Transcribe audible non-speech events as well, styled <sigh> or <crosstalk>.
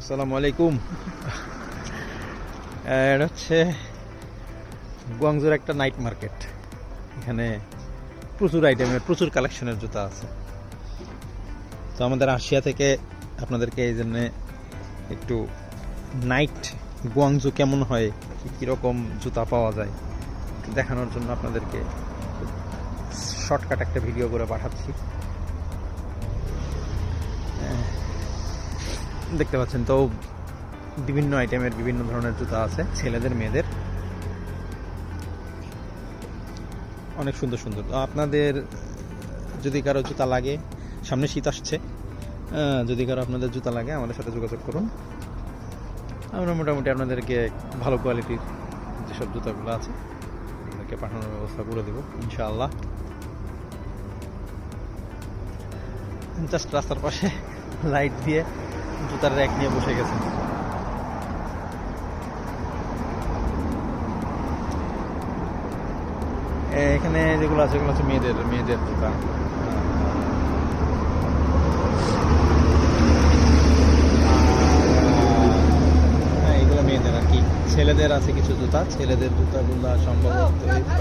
আসসালামু আলাইকুম। এটা হচ্ছে গুয়াংজোর একটা নাইট মার্কেট এখানে প্রচুর আইটেমের প্রচুর কালেকশনের জুতা আছে। তো আমাদের আশিয়া থেকে আপনাদেরকে এই জন্যে একটু নাইট গুয়াংজু কেমন হয় কীরকম জুতা পাওয়া যায় দেখানোর জন্য আপনাদেরকে শর্টকাট একটা ভিডিও করে পাঠাচ্ছি। দেখতে পাচ্ছেন তো বিভিন্ন আইটেমের বিভিন্ন ধরনের জুতা আছে, ছেলেদের, মেয়েদের। অনেক সুন্দর সুন্দর। তো আপনাদের, যদি কারও জুতা লাগে, সামনে শীত আসছে যদি কারও আপনাদের জুতা লাগে, আমাদের সাথে যোগাযোগ করুন। আমরা মোটামুটি আপনাদেরকে ভালো কোয়ালিটির যেসব জুতাগুলো আছে, আপনাদেরকে পাঠানোর ব্যবস্থা করে দেবো, ইনশাআল্লাহ। জাস্ট রাস্তার পাশে <laughs> লাইট দিয়ে জুতার র্যাক নিয়ে বসে গেছেন এখানে যেগুলো আছে, এগুলো হচ্ছে মেয়েদের মেয়েদের জুতা হ্যাঁ মেয়েদের আর কি। ছেলেদের আছে কিছু জুতা। ছেলেদের জুতাগুলো সম্ভবত।